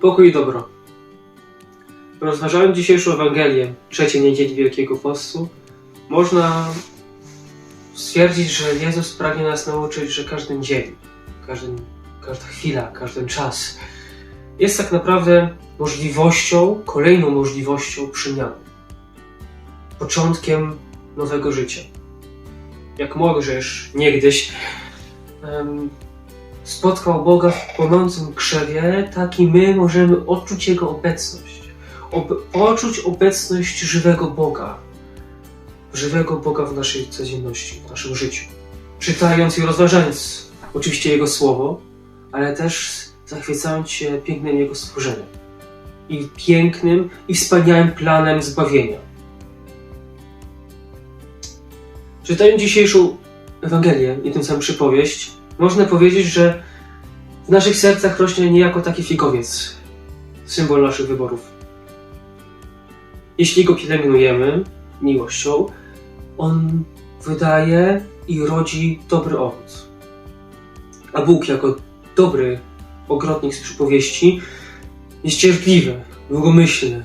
Pokój i dobro. Rozważając dzisiejszą Ewangelię, trzeciej niedzieli Wielkiego Postu, można stwierdzić, że Jezus pragnie nas nauczyć, że każdy dzień, każdy, każda chwila, każdy czas jest tak naprawdę możliwością, kolejną możliwością przemiany. Początkiem nowego życia. Jak Mojżesz niegdyś em, spotkał Boga w płonącym krzewie, tak i my możemy odczuć Jego obecność. Ob- poczuć obecność żywego Boga. Żywego Boga w naszej codzienności, w naszym życiu. Czytając i rozważając oczywiście Jego Słowo, ale też zachwycając się pięknem Jego stworzenia. I pięknym i wspaniałym planem zbawienia. Czytając dzisiejszą Ewangelię i tym samym przypowieść, można powiedzieć, że w naszych sercach rośnie niejako taki figowiec, symbol naszych wyborów. Jeśli go pielęgnujemy miłością, on wydaje i rodzi dobry owoc. A Bóg, jako dobry ogrodnik z przypowieści, jest cierpliwy, długomyślny.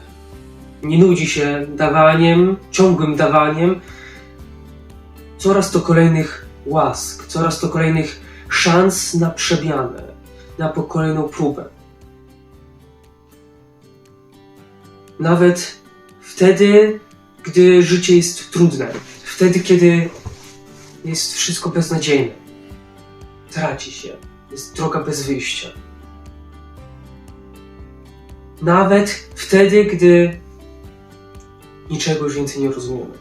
Nie nudzi się dawaniem, ciągłym dawaniem coraz to kolejnych łask, coraz to kolejnych szans na przemianę, na kolejną próbę. Nawet wtedy, gdy życie jest trudne, wtedy, kiedy jest wszystko beznadziejne, traci się, jest droga bez wyjścia. Nawet wtedy, gdy niczego już więcej nie rozumiemy.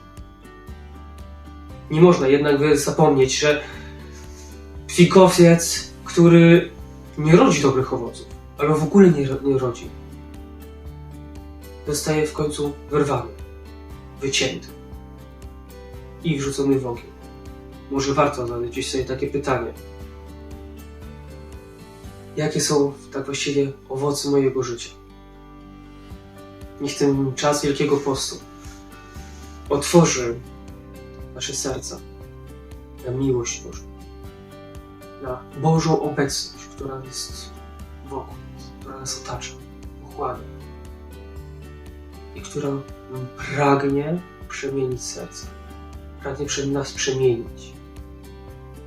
Nie można jednak zapomnieć, że fikowiec, który nie rodzi dobrych owoców, albo w ogóle nie, nie rodzi, zostaje w końcu wyrwany, wycięty i wrzucony w ogień. Może warto zadać gdzieś sobie takie pytanie. Jakie są tak właściwie owoce mojego życia? Niech ten czas Wielkiego Postu otworzy nasze serca na miłość Bożą, na Bożą obecność, która jest wokół która nas otacza, pochłania i która pragnie przemienić serce, pragnie nas przemienić.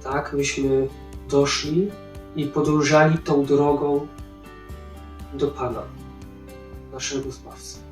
Tak, byśmy doszli i podążali tą drogą do Pana, naszego Zbawcy.